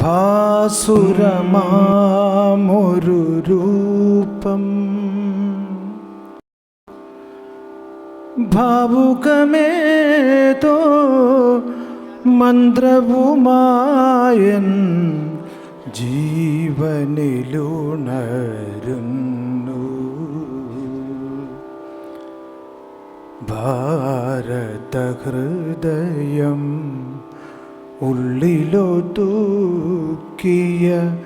ഭാസുരമാമൊരു രൂപം. ഭാവുകമേതോ മന്ത്രവുമായൻ ജീവനിലുണരുന്നു. ഭാരതഹൃദയം ഉള്ളിലൊതുക്കിയ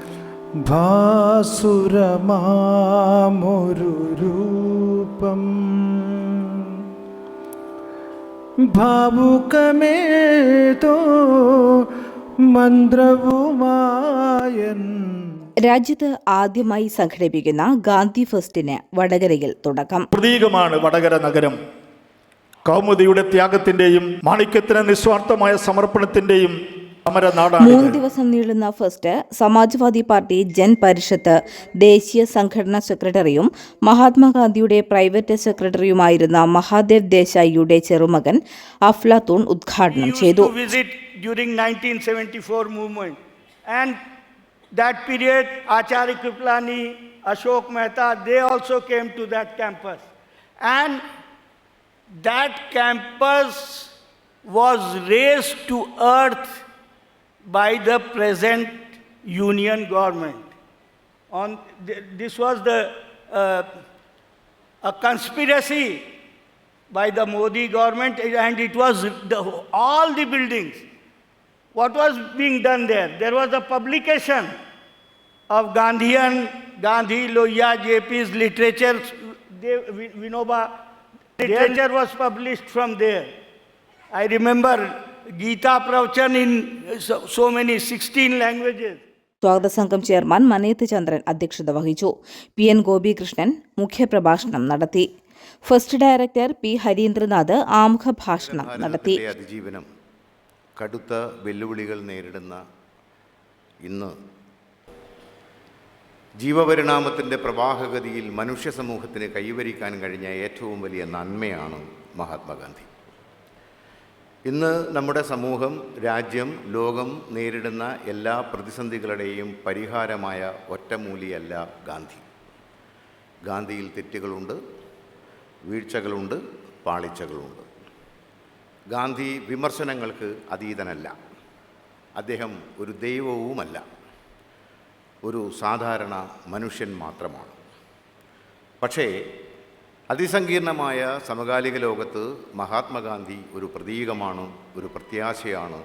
ഭാസുരമാമൊരു രൂപം ഭാവുകമേതോ മന്ത്രവുമായൻ രാജ്യത്ത് ആദ്യമായി സംഘടിപ്പിക്കുന്ന ഗാന്ധി ഫെസ്റ്റിന് വടകരയിൽ തുടക്കം. പ്രതീകമാണ് വടകര നഗരം. കൗമുദിയുടെ ത്യാഗത്തിന്റെയും മാണിക്യത്തിന് നിസ്വാർത്ഥമായ സമർപ്പണത്തിന്റെയും മൂന്ന് ദിവസം നീളുന്ന ഫസ്റ്റ് സമാജ്വാദി പാർട്ടി ജൻ പരിഷത്ത് ദേശീയ സംഘടനാ സെക്രട്ടറിയും മഹാത്മാഗാന്ധിയുടെ പ്രൈവറ്റ് സെക്രട്ടറിയുമായിരുന്ന മഹാദേവ് ദേശായിയുടെ ചെറുമകൻ അഫ്ലാത്തൂൺ ഉദ്ഘാടനം ചെയ്തു to visit during 1974 movement. And that period, Acharya Kriplani, Ashok Mehta, they also came to that campus. And that campus was raised to earth by the present union government. On th- this was the uh, a conspiracy by the Modi government, and it was the, all the buildings. What was being done there? There was a publication of Gandhian, Gandhi, Lohiya, JP's literature, Vinoba, literature was published from there. I remember Gita Pravachan in so, so many, 16 languages. സ്വാഗത സംഘം chairman Maneth ചന്ദ്രൻ അധ്യക്ഷത വഹിച്ചു P N Gopikrishnan മുഖ്യപ്രഭാഷണം നടത്തി first director P Harindranath ആമുഖ ഭാഷണം നടത്തി അതിജീവനം കടുത്ത വെല്ലുവിളികൾ നേരിടുന്ന ഇന്ന് ജീവപരിണാമത്തിന്റെ പ്രവാഹഗതിയിൽ മനുഷ്യ സമൂഹത്തിന് കൈവരിക്കാൻ കഴിഞ്ഞ ഏറ്റവും വലിയ നന്മയാണ് മഹാത്മാഗാന്ധി. ഇന്ന് നമ്മുടെ സമൂഹം രാജ്യം ലോകം നേരിടുന്ന എല്ലാ പ്രതിസന്ധികളുടെയും പരിഹാരമായ ഒറ്റമൂലിയല്ല ഗാന്ധി. ഗാന്ധിയിൽ തെറ്റുകളുണ്ട് വീഴ്ചകളുണ്ട് പാളിച്ചകളുണ്ട്. ഗാന്ധി വിമർശനങ്ങൾക്ക് അതീതനല്ല. അദ്ദേഹം ഒരു ദൈവവുമല്ല. ഒരു സാധാരണ മനുഷ്യൻ മാത്രമാണ്. പക്ഷേ അതിസങ്കീർണമായ സമകാലിക ലോകത്ത് മഹാത്മാഗാന്ധി ഒരു പ്രതീകമാണ് ഒരു പ്രത്യാശയാണ്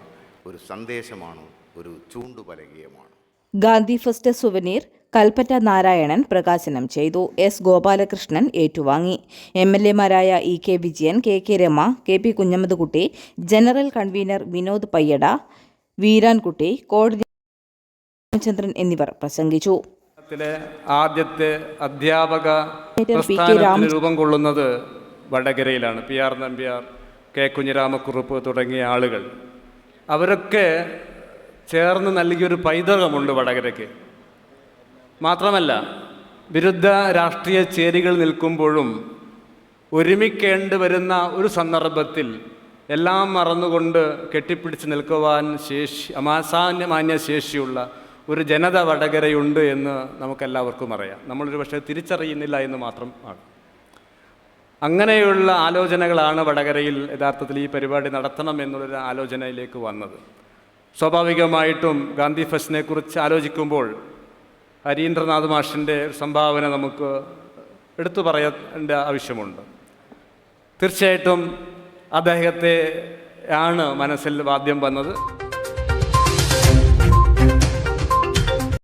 ഒരു സന്ദേശമാണ് ഒരു ചൂണ്ടുപലകീയമാണ്. ഗാന്ധി ഫസ്റ്റ് സുവനീർ കൽപ്പറ്റ നാരായണൻ പ്രകാശനം ചെയ്തു. എസ് ഗോപാലകൃഷ്ണൻ ഏറ്റുവാങ്ങി. M L എമാരായ E K Vijayan K K Rama K P Kunhammadkutty general convener Vinod Payyada Veerankutty കോടതി രാമചന്ദ്രൻ എന്നിവർ പ്രസംഗിച്ചു. ആദ്യത്തെ അധ്യാപക. പ്രസ്ഥാനത്തിന് രൂപം കൊള്ളുന്നത് വടകരയിലാണ്. P R Nambiar K Kunhiramakkurup തുടങ്ങിയ ആളുകൾ. അവരൊക്കെ ചേർന്ന് നൽകിയൊരു പൈതൃകമുണ്ട് വടകരയ്ക്ക്. മാത്രമല്ല വിരുദ്ധ രാഷ്ട്രീയ ചേരികൾ നിൽക്കുമ്പോഴും ഒരുമിക്കേണ്ടി വരുന്ന ഒരു സന്ദർഭത്തിൽ എല്ലാം മറന്നുകൊണ്ട് കെട്ടിപ്പിടിച്ച് നിൽക്കുവാൻ ശേഷി അമാസാന്യമാന്യ ശേഷിയുള്ള ഒരു ജനത വടകരയുണ്ട് എന്ന് നമുക്കെല്ലാവർക്കും അറിയാം. നമ്മളൊരു പക്ഷേ തിരിച്ചറിയുന്നില്ല എന്ന് മാത്രം ആണ്. അങ്ങനെയുള്ള ആലോചനകളാണ് വടകരയിൽ യഥാർത്ഥത്തിൽ ഈ പരിപാടി നടത്തണം എന്നുള്ളൊരു ആലോചനയിലേക്ക് വന്നത്. സ്വാഭാവികമായിട്ടും ഗാന്ധി ഫസ്റ്റിനെക്കുറിച്ച് ആലോചിക്കുമ്പോൾ ഹരീന്ദ്രനാഥ് മാഷിന്റെ സംഭാവന നമുക്ക് എടുത്തു പറയേണ്ട ആവശ്യമുണ്ട്. തീർച്ചയായിട്ടും അദ്ദേഹത്തെ ആണ് മനസ്സിൽ വാദ്യം വന്നത്.